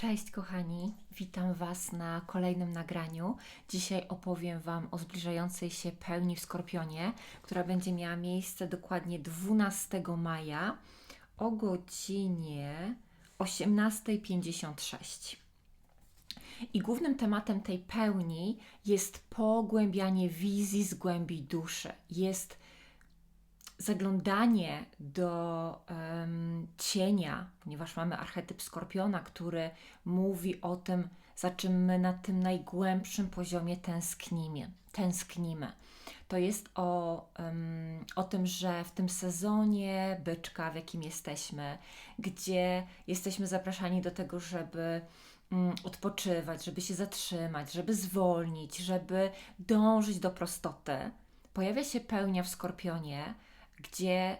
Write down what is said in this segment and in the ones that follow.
Cześć kochani, witam Was na kolejnym nagraniu. Dzisiaj opowiem Wam o zbliżającej się pełni w Skorpionie, która będzie miała miejsce dokładnie 12 maja o godzinie 18.56. I głównym tematem tej pełni jest pogłębianie wizji z głębi duszy. Jest zaglądanie do um, cienia, ponieważ mamy archetyp skorpiona, który mówi o tym, za czym my na tym najgłębszym poziomie tęsknimy. tęsknimy. To jest o, um, o tym, że w tym sezonie byczka, w jakim jesteśmy, gdzie jesteśmy zapraszani do tego, żeby um, odpoczywać, żeby się zatrzymać, żeby zwolnić, żeby dążyć do prostoty, pojawia się pełnia w skorpionie gdzie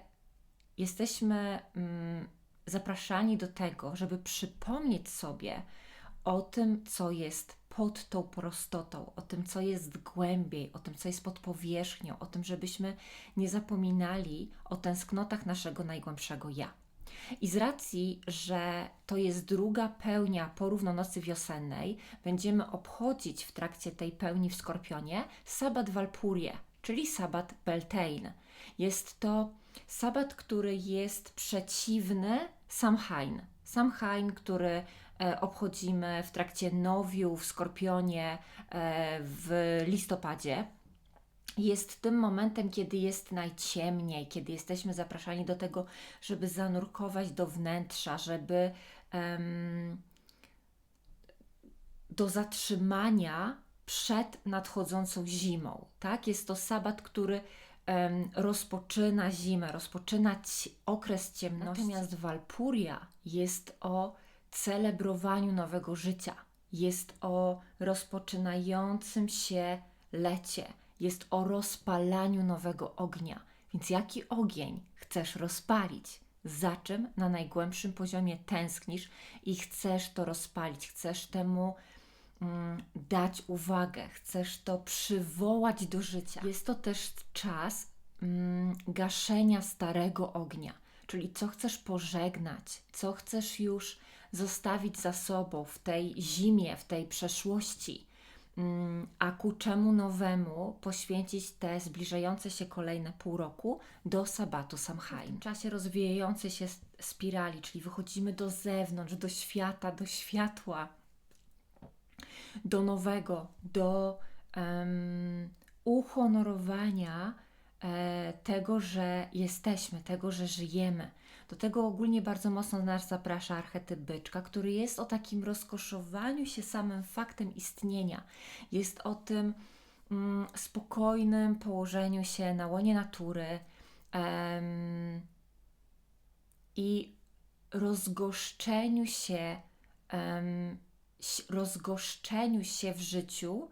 jesteśmy mm, zapraszani do tego, żeby przypomnieć sobie o tym, co jest pod tą prostotą, o tym, co jest głębiej, o tym, co jest pod powierzchnią, o tym, żebyśmy nie zapominali o tęsknotach naszego najgłębszego ja. I z racji, że to jest druga pełnia po równonocy wiosennej, będziemy obchodzić w trakcie tej pełni w Skorpionie Sabat Walpurię, czyli Sabat Beltane. Jest to sabat, który jest przeciwny Samhain. Samhain, który e, obchodzimy w trakcie nowiu w Skorpionie e, w listopadzie. Jest tym momentem, kiedy jest najciemniej, kiedy jesteśmy zapraszani do tego, żeby zanurkować do wnętrza, żeby um, do zatrzymania przed nadchodzącą zimą. Tak? Jest to sabat, który rozpoczyna zimę, rozpoczyna okres ciemności. Natomiast Walpuria jest o celebrowaniu nowego życia, jest o rozpoczynającym się lecie, jest o rozpalaniu nowego ognia. Więc jaki ogień chcesz rozpalić? Za czym na najgłębszym poziomie tęsknisz i chcesz to rozpalić, chcesz temu dać uwagę, chcesz to przywołać do życia. Jest to też czas mm, gaszenia starego ognia, czyli co chcesz pożegnać, co chcesz już zostawić za sobą w tej zimie, w tej przeszłości, mm, a ku czemu nowemu poświęcić te zbliżające się kolejne pół roku do sabatu Samhain. W czasie rozwijającej się spirali, czyli wychodzimy do zewnątrz, do świata, do światła do nowego, do um, uhonorowania e, tego, że jesteśmy, tego, że żyjemy. Do tego ogólnie bardzo mocno nas zaprasza archetyp byczka, który jest o takim rozkoszowaniu się samym faktem istnienia. Jest o tym mm, spokojnym położeniu się na łonie natury i rozgoszczeniu się um, rozgoszczeniu się w życiu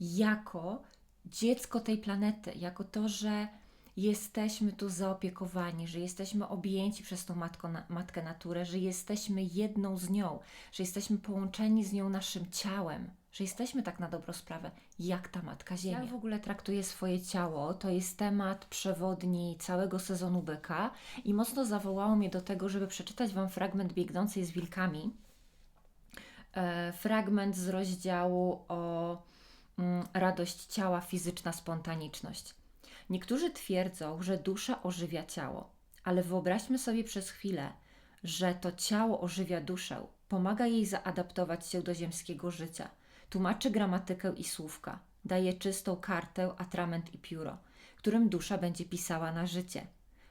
jako dziecko tej planety, jako to, że jesteśmy tu zaopiekowani, że jesteśmy objęci przez tą matko, matkę naturę, że jesteśmy jedną z nią, że jesteśmy połączeni z nią naszym ciałem, że jesteśmy tak na dobrą sprawę, jak ta matka Ziemia. Ja w ogóle traktuję swoje ciało, to jest temat przewodni całego sezonu byka i mocno zawołało mnie do tego, żeby przeczytać Wam fragment biegnącej z wilkami fragment z rozdziału o mm, radość ciała, fizyczna spontaniczność. Niektórzy twierdzą, że dusza ożywia ciało, ale wyobraźmy sobie przez chwilę, że to ciało ożywia duszę, pomaga jej zaadaptować się do ziemskiego życia, tłumaczy gramatykę i słówka, daje czystą kartę, atrament i pióro, którym dusza będzie pisała na życie.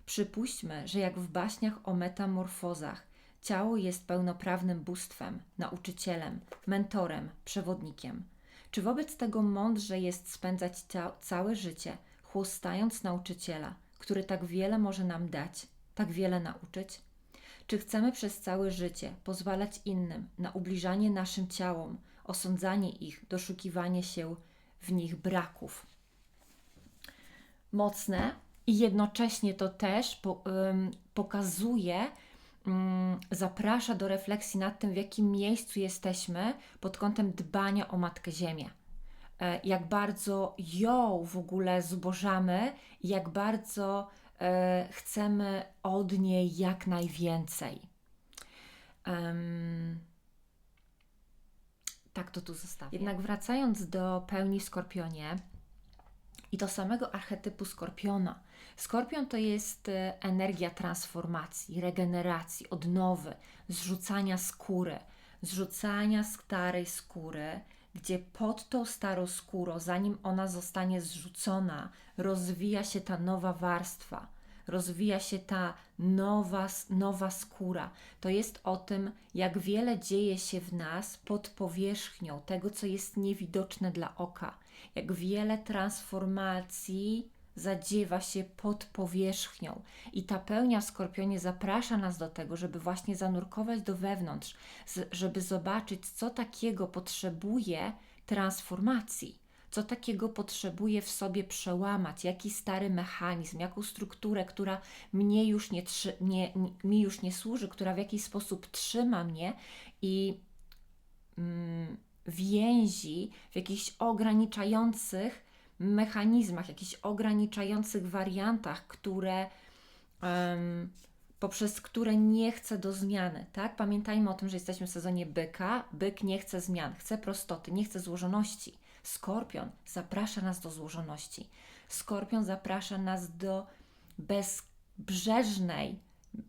Przypuśćmy, że jak w baśniach o metamorfozach Ciało jest pełnoprawnym bóstwem, nauczycielem, mentorem, przewodnikiem. Czy wobec tego mądrze jest spędzać całe życie, chłostając nauczyciela, który tak wiele może nam dać, tak wiele nauczyć? Czy chcemy przez całe życie pozwalać innym na ubliżanie naszym ciałom, osądzanie ich, doszukiwanie się w nich braków? Mocne i jednocześnie to też po, ym, pokazuje, zaprasza do refleksji nad tym, w jakim miejscu jesteśmy pod kątem dbania o Matkę Ziemię. E, jak bardzo ją w ogóle zubożamy, jak bardzo e, chcemy od niej jak najwięcej. tak to tu zostawię. Jednak wracając do pełni skorpionie i do samego archetypu skorpiona. Skorpion to jest e, energia transformacji, regeneracji, odnowy, zrzucania skóry, zrzucania starej skóry, gdzie pod tą starą skórą, zanim ona zostanie zrzucona, rozwija się ta nowa warstwa, rozwija się ta nowa, nowa skóra. To jest o tym, jak wiele dzieje się w nas pod powierzchnią tego, co jest niewidoczne dla oka, jak wiele transformacji zadziewa się pod powierzchnią. I ta pełnia w skorpionie zaprasza nas do tego, żeby właśnie zanurkować do wewnątrz, żeby zobaczyć, co takiego potrzebuje transformacji, co takiego potrzebuje w sobie przełamać, jaki stary mechanizm, jaką strukturę, która mnie już nie, nie, mi już nie służy, która w jakiś sposób trzyma mnie i mm, więzi w jakichś ograniczających mechanizmach, jakichś ograniczających wariantach, które um, poprzez które nie chce do zmiany, tak? Pamiętajmy o tym, że jesteśmy w sezonie byka. Byk nie chce zmian, chce prostoty, nie chce złożoności. Skorpion zaprasza nas do złożoności. Skorpion zaprasza nas do bezbrzeżnej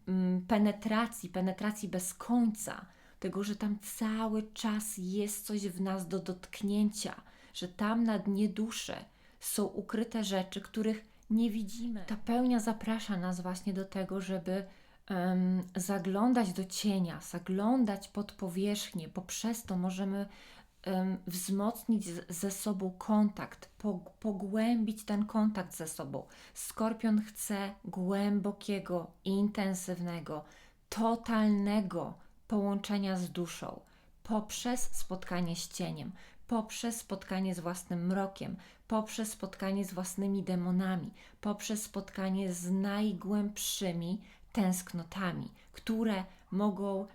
mm, penetracji, penetracji bez końca, tego, że tam cały czas jest coś w nas do dotknięcia, że tam na dnie duszy są ukryte rzeczy, których nie widzimy. Ta pełnia zaprasza nas właśnie do tego, żeby um, zaglądać do cienia, zaglądać pod powierzchnię, bo przez to możemy um, wzmocnić ze sobą kontakt, pogłębić ten kontakt ze sobą. Skorpion chce głębokiego, intensywnego, totalnego połączenia z duszą poprzez spotkanie z cieniem, poprzez spotkanie z własnym mrokiem, poprzez spotkanie z własnymi demonami, poprzez spotkanie z najgłębszymi tęsknotami, które mogą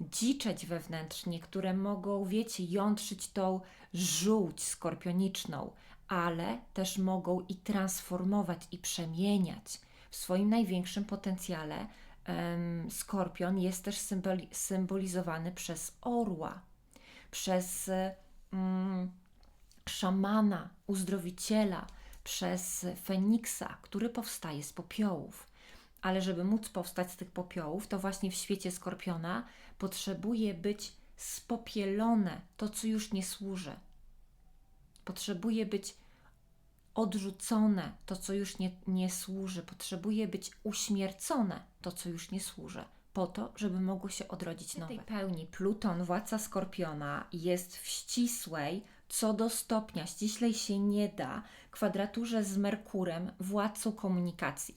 dziczeć wewnętrznie, które mogą, wiecie, jątrzyć tą żółć skorpioniczną, ale też mogą i transformować, i przemieniać. W swoim największym potencjale um, skorpion jest też symboli symbolizowany przez orła, przez um, szamana, uzdrowiciela, przez Feniksa, który powstaje z popiołów. Ale żeby móc powstać z tych popiołów, to właśnie w świecie skorpiona potrzebuje być spopielone to, co już nie służy. Potrzebuje być odrzucone to, co już nie, nie służy. Potrzebuje być uśmiercone to, co już nie służy po to, żeby mogło się odrodzić nowe. W tej pełni Pluton, władca Skorpiona, jest w ścisłej, co do stopnia, ściślej się nie da, kwadraturze z Merkurem, władcą komunikacji.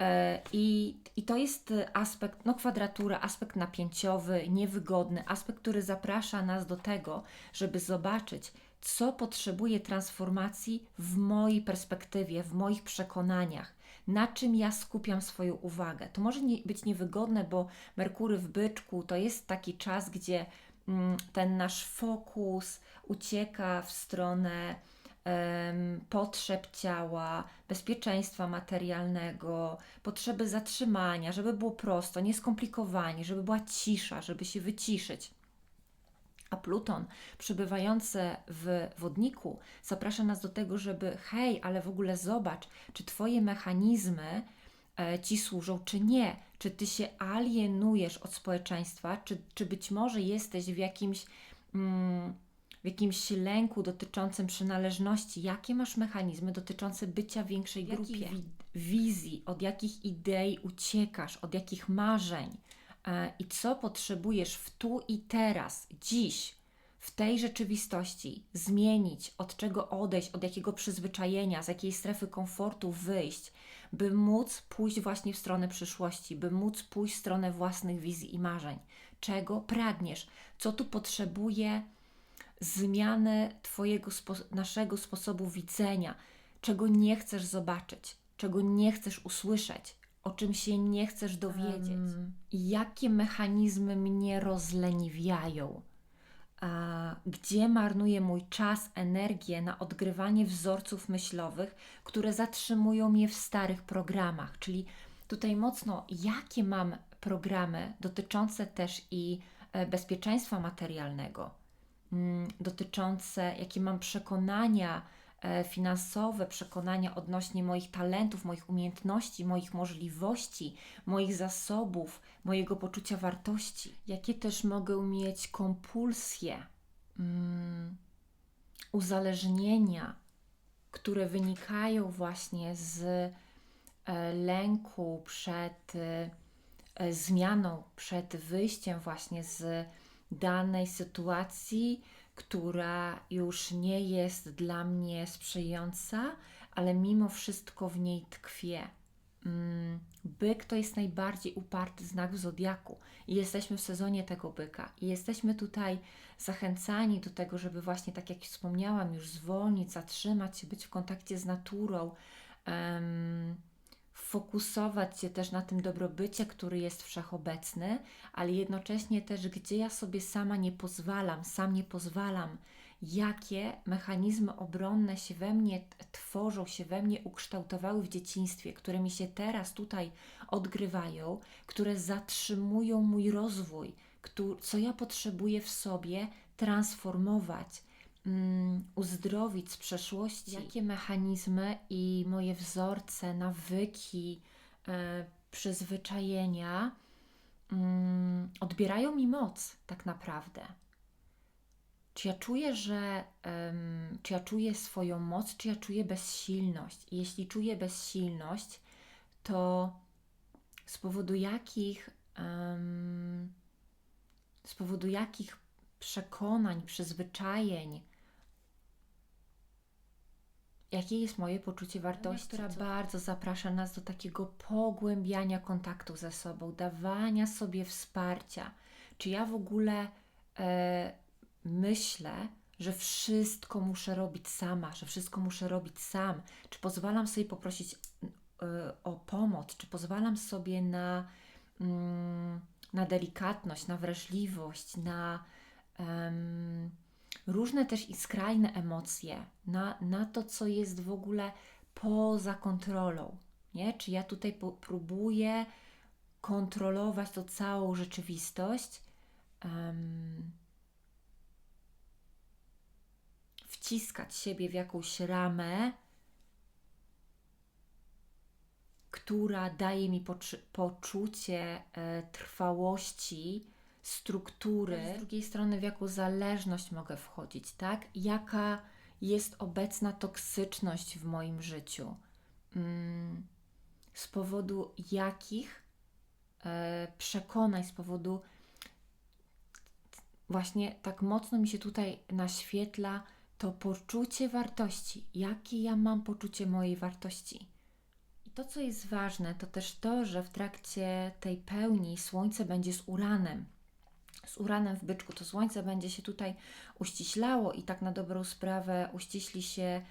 E, I, I to jest aspekt, no kwadratura, aspekt napięciowy, niewygodny, aspekt, który zaprasza nas do tego, żeby zobaczyć, co potrzebuje transformacji w mojej perspektywie, w moich przekonaniach, na czym ja skupiam swoją uwagę. To może nie, być niewygodne, bo Merkury w byczku to jest taki czas, gdzie ten nasz fokus ucieka w stronę potrzeb ciała, bezpieczeństwa materialnego, potrzeby zatrzymania, żeby było prosto, nieskomplikowanie, żeby była cisza, żeby się wyciszyć. A Pluton, przybywający w wodniku, zaprasza nas do tego, żeby hej, ale w ogóle zobacz, czy Twoje mechanizmy e, Ci służą, czy nie. Czy Ty się alienujesz od społeczeństwa, czy, czy być może jesteś w jakimś, mm, w jakimś lęku dotyczącym przynależności. Jakie masz mechanizmy dotyczące bycia w większej grupie? Wi wizji, od jakich idei uciekasz, od jakich marzeń? E, i co potrzebujesz w tu i teraz, dziś, w tej rzeczywistości zmienić, od czego odejść, od jakiego przyzwyczajenia, z jakiej strefy komfortu wyjść, by móc pójść właśnie w stronę przyszłości, by móc pójść w stronę własnych wizji i marzeń. Czego pragniesz? Co tu potrzebuje zmiany Twojego, spo naszego sposobu widzenia? Czego nie chcesz zobaczyć? Czego nie chcesz usłyszeć? o czym się nie chcesz dowiedzieć, um, jakie mechanizmy mnie rozleniwiają, gdzie marnuję mój czas, energię na odgrywanie wzorców myślowych, które zatrzymują mnie w starych programach. Czyli tutaj mocno, jakie mam programy dotyczące też i e, bezpieczeństwa materialnego, mm, dotyczące, jakie mam przekonania finansowe, przekonania odnośnie moich talentów, moich umiejętności, moich możliwości, moich zasobów, mojego poczucia wartości, jakie też mogę mieć kompulsje, mm, uzależnienia, które wynikają właśnie z e, lęku przed e, zmianą, przed wyjściem właśnie z danej sytuacji, która już nie jest dla mnie sprzyjająca, ale mimo wszystko w niej tkwię. Mm, byk to jest najbardziej uparty znak w zodiaku i jesteśmy w sezonie tego byka i jesteśmy tutaj zachęcani do tego, żeby właśnie tak jak wspomniałam, już zwolnić, zatrzymać się, być w kontakcie z naturą, um, fokusować się też na tym dobrobycie, który jest wszechobecny, ale jednocześnie też, gdzie ja sobie sama nie pozwalam, sam nie pozwalam, jakie mechanizmy obronne się we mnie tworzą, się we mnie ukształtowały w dzieciństwie, które mi się teraz tutaj odgrywają, które zatrzymują mój rozwój, co ja potrzebuję w sobie transformować, uzdrowić z przeszłości, jakie mechanizmy i moje wzorce, nawyki, e, przyzwyczajenia um, odbierają mi moc tak naprawdę. Czy ja czuję, że czy ja czuję swoją moc, czy ja czuję bezsilność? Jeśli czuję bezsilność, to z powodu jakich z powodu jakich przekonań, przyzwyczajeń, jakie jest moje poczucie wartości, która bardzo zaprasza nas do takiego pogłębiania kontaktu ze sobą, dawania sobie wsparcia. Czy ja w ogóle e, myślę, że wszystko muszę robić sama, że wszystko muszę robić sam? Czy pozwalam sobie poprosić e, o pomoc? Czy pozwalam sobie na, mm, na delikatność, na wrażliwość, na um, różne też i skrajne emocje, na, na to, co jest w ogóle poza kontrolą. Nie? Czy ja tutaj próbuję kontrolować tą całą rzeczywistość, um, wciskać siebie w jakąś ramę, która daje mi poczucie e, trwałości, struktury, z drugiej strony w jaką zależność mogę wchodzić, tak? Jaka jest obecna toksyczność w moim życiu, mm, z powodu jakich e, przekonań, z powodu właśnie tak mocno mi się tutaj naświetla to poczucie wartości. Jakie ja mam poczucie mojej wartości? I to, co jest ważne, to też to, że w trakcie tej pełni Słońce będzie z Uranem z Uranem w byczku, to Słońce będzie się tutaj uściślało i tak na dobrą sprawę uściśli się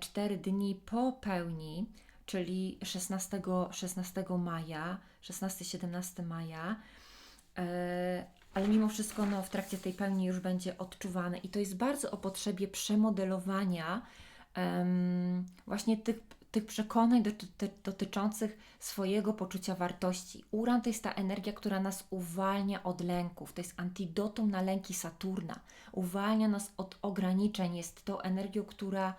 4 e, dni po pełni, czyli 16, 16 maja, 16-17 maja. E, ale mimo wszystko no, w trakcie tej pełni już będzie odczuwane i to jest bardzo o potrzebie przemodelowania um, właśnie tych tych przekonań dotyczących swojego poczucia wartości. Uran to jest ta energia, która nas uwalnia od lęków, to jest antidotum na lęki Saturna, uwalnia nas od ograniczeń, jest tą energią, która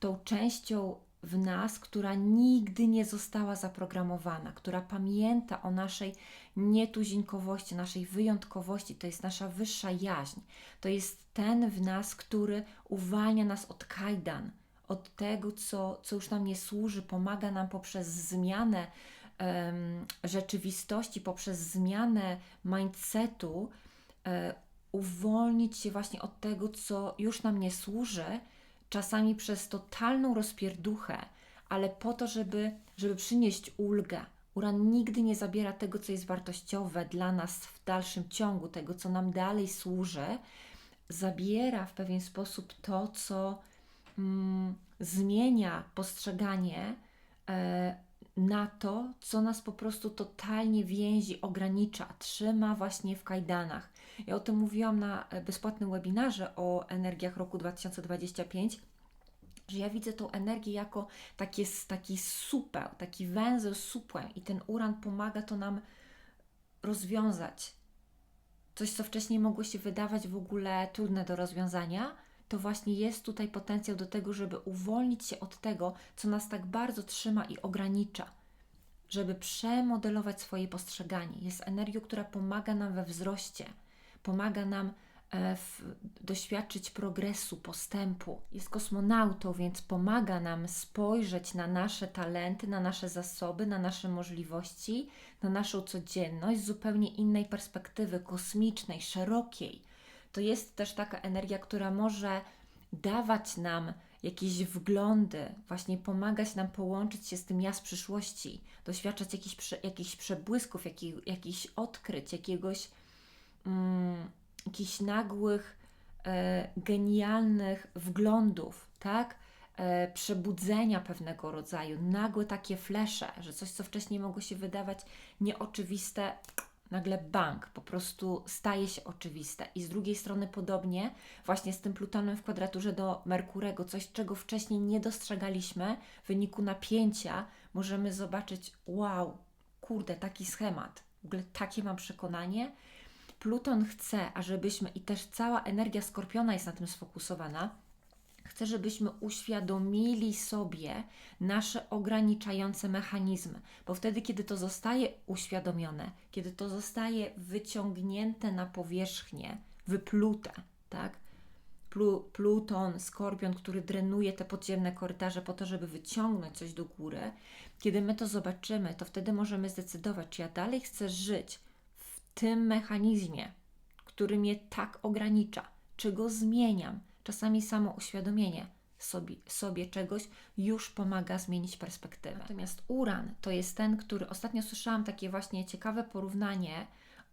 tą częścią w nas, która nigdy nie została zaprogramowana, która pamięta o naszej nietuzinkowości, naszej wyjątkowości, to jest nasza wyższa jaźń. To jest ten w nas, który uwalnia nas od kajdan, od tego, co, co już nam nie służy, pomaga nam poprzez zmianę um, rzeczywistości, poprzez zmianę mindsetu, um, uwolnić się właśnie od tego, co już nam nie służy, czasami przez totalną rozpierduchę, ale po to, żeby, żeby przynieść ulgę. Uran nigdy nie zabiera tego, co jest wartościowe dla nas w dalszym ciągu, tego, co nam dalej służy. Zabiera w pewien sposób to, co mm, zmienia postrzeganie e, na to, co nas po prostu totalnie więzi, ogranicza, trzyma właśnie w kajdanach. Ja o tym mówiłam na e, bezpłatnym webinarze o energiach roku 2025 że ja widzę tą energię jako taki, taki supeł, taki węzeł supłem i ten uran pomaga to nam rozwiązać coś, co wcześniej mogło się wydawać w ogóle trudne do rozwiązania, to właśnie jest tutaj potencjał do tego, żeby uwolnić się od tego, co nas tak bardzo trzyma i ogranicza, żeby przemodelować swoje postrzeganie. Jest energią, która pomaga nam we wzroście, pomaga nam e, w, doświadczyć progresu, postępu. Jest kosmonautą, więc pomaga nam spojrzeć na nasze talenty, na nasze zasoby, na nasze możliwości, na naszą codzienność z zupełnie innej perspektywy, kosmicznej, szerokiej. To jest też taka energia, która może dawać nam jakieś wglądy, właśnie pomagać nam połączyć się z tym ja z przyszłości, doświadczać jakichś, jakichś przebłysków, jakich, jakichś odkryć, jakiegoś, mm, jakichś nagłych, e, genialnych wglądów, tak? E, przebudzenia pewnego rodzaju, nagłe takie flesze, że coś, co wcześniej mogło się wydawać nieoczywiste, nagle bank po prostu staje się oczywiste. I z drugiej strony podobnie właśnie z tym Plutonem w kwadraturze do Merkurego, coś czego wcześniej nie dostrzegaliśmy w wyniku napięcia, możemy zobaczyć, wow, kurde, taki schemat, w ogóle takie mam przekonanie. Pluton chce, ażebyśmy, i też cała energia skorpiona jest na tym sfokusowana, Chcę, żebyśmy uświadomili sobie nasze ograniczające mechanizmy, bo wtedy, kiedy to zostaje uświadomione, kiedy to zostaje wyciągnięte na powierzchnię, wyplute, tak? Pluton, skorpion, który drenuje te podziemne korytarze po to, żeby wyciągnąć coś do góry, kiedy my to zobaczymy, to wtedy możemy zdecydować, czy ja dalej chcę żyć w tym mechanizmie, który mnie tak ogranicza, czy go zmieniam, Czasami samo uświadomienie sobie, sobie czegoś już pomaga zmienić perspektywę. Natomiast uran to jest ten, który ostatnio słyszałam takie właśnie ciekawe porównanie.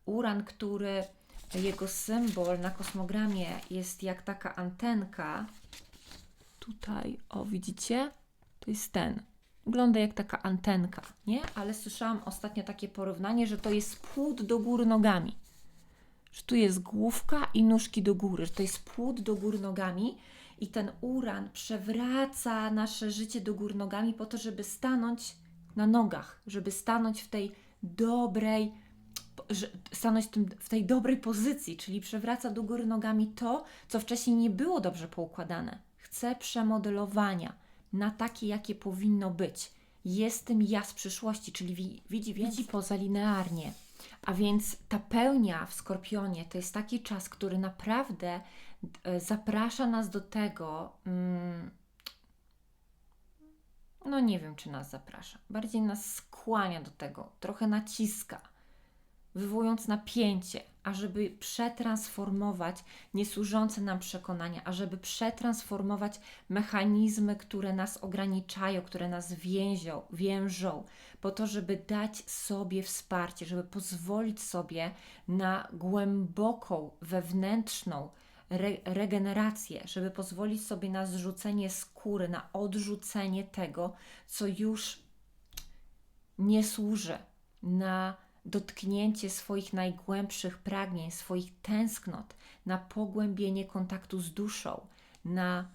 Uran, który jego symbol na kosmogramie jest jak taka antenka. Tutaj, o widzicie? To jest ten. Wygląda jak taka antenka, nie? Ale słyszałam ostatnio takie porównanie, że to jest płód do góry nogami że tu jest główka i nóżki do góry, że to jest płód do góry nogami i ten uran przewraca nasze życie do góry nogami po to, żeby stanąć na nogach, żeby stanąć w tej dobrej, stanąć w tej dobrej pozycji, czyli przewraca do góry nogami to, co wcześniej nie było dobrze poukładane. Chce przemodelowania na takie, jakie powinno być. Jest tym ja z przyszłości, czyli widzi, widzi poza linearnie. A więc ta pełnia w skorpionie to jest taki czas, który naprawdę e, zaprasza nas do tego. Mm, no nie wiem, czy nas zaprasza. Bardziej nas skłania do tego, trochę naciska, wywołując napięcie, ażeby przetransformować niesłużące nam przekonania, ażeby przetransformować mechanizmy, które nas ograniczają, które nas więzią, więżą, po to, żeby dać sobie wsparcie, żeby pozwolić sobie na głęboką, wewnętrzną re regenerację, żeby pozwolić sobie na zrzucenie skóry, na odrzucenie tego, co już nie służy, na dotknięcie swoich najgłębszych pragnień, swoich tęsknot, na pogłębienie kontaktu z duszą, na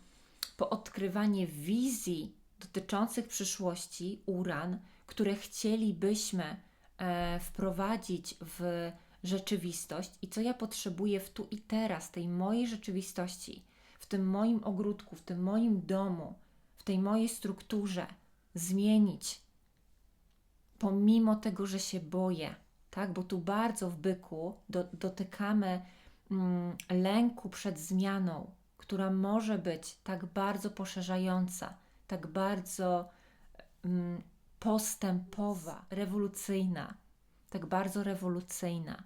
poodkrywanie wizji dotyczących przyszłości, uran, które chcielibyśmy e, wprowadzić w rzeczywistość i co ja potrzebuję w tu i teraz, tej mojej rzeczywistości, w tym moim ogródku, w tym moim domu, w tej mojej strukturze zmienić, pomimo tego, że się boję, tak? Bo tu bardzo w byku do, dotykamy mm, lęku przed zmianą, która może być tak bardzo poszerzająca, tak bardzo mm, postępowa, rewolucyjna, tak bardzo rewolucyjna,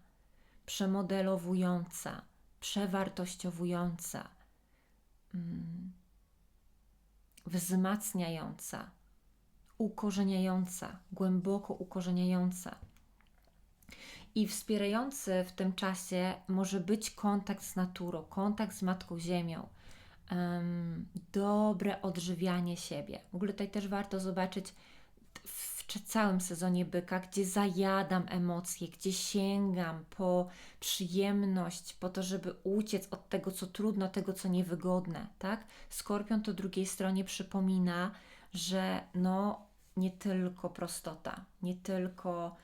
przemodelowująca, przewartościowująca, mm, wzmacniająca, ukorzeniająca, głęboko ukorzeniająca. I wspierający w tym czasie może być kontakt z naturą, kontakt z Matką Ziemią, dobre odżywianie siebie. W ogóle tutaj też warto zobaczyć w całym sezonie byka, gdzie zajadam emocje, gdzie sięgam po przyjemność, po to, żeby uciec od tego, co trudno, tego, co niewygodne, tak? Skorpion to drugiej stronie przypomina, że no nie tylko prostota, nie tylko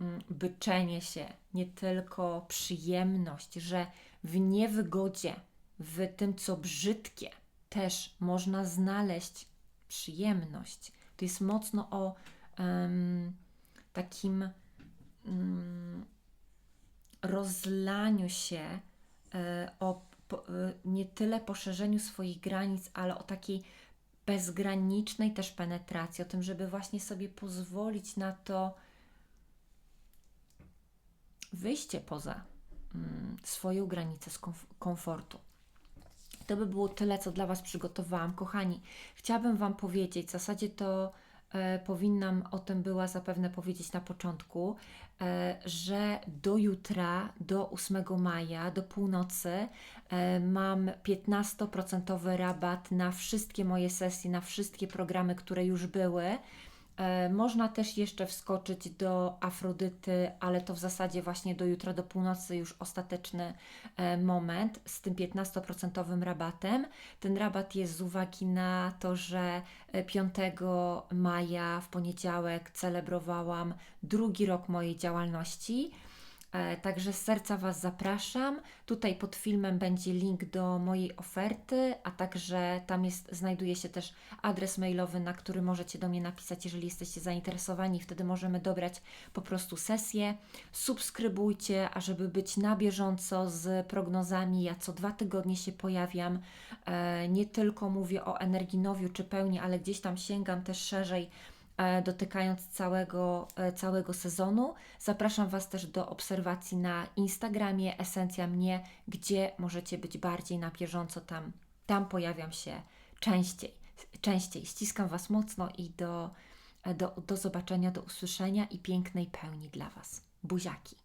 mm, byczenie się, nie tylko przyjemność, że w niewygodzie, w tym, co brzydkie, też można znaleźć przyjemność. To jest mocno o em, takim mm, rozlaniu się, e, o po, e, nie tyle poszerzeniu swoich granic, ale o takiej bezgranicznej też penetracji, o tym, żeby właśnie sobie pozwolić na to wyjście poza mm, swoją granicę z komf- komfortu. To by było tyle, co dla Was przygotowałam. Kochani, chciałabym Wam powiedzieć, w zasadzie to powinnam o tym była zapewne powiedzieć na początku, e, że do jutra, do 8 maja, do północy e, mam 15% rabat na wszystkie moje sesje, na wszystkie programy, które już były. E, Można też jeszcze wskoczyć do Afrodyty, ale to w zasadzie właśnie do jutra, do północy już ostateczny e, moment z tym 15% rabatem. Ten rabat jest z uwagi na to, że e, 5 maja w poniedziałek celebrowałam drugi rok mojej działalności. E, Także z serca Was zapraszam. Tutaj pod filmem będzie link do mojej oferty, a także tam jest, znajduje się też adres mailowy, na który możecie do mnie napisać, jeżeli jesteście zainteresowani. Wtedy możemy dobrać po prostu sesję. Subskrybujcie, ażeby być na bieżąco z prognozami. Ja co dwa tygodnie się pojawiam. E, Nie tylko mówię o energinowiu czy pełni, ale gdzieś tam sięgam też szerzej dotykając całego, e, całego sezonu. Zapraszam Was też do obserwacji na Instagramie Esencja Mnie, gdzie możecie być bardziej na bieżąco. Tam, tam pojawiam się częściej. częściej. Ściskam Was mocno i do, do, do zobaczenia, do usłyszenia i pięknej pełni dla Was. Buziaki.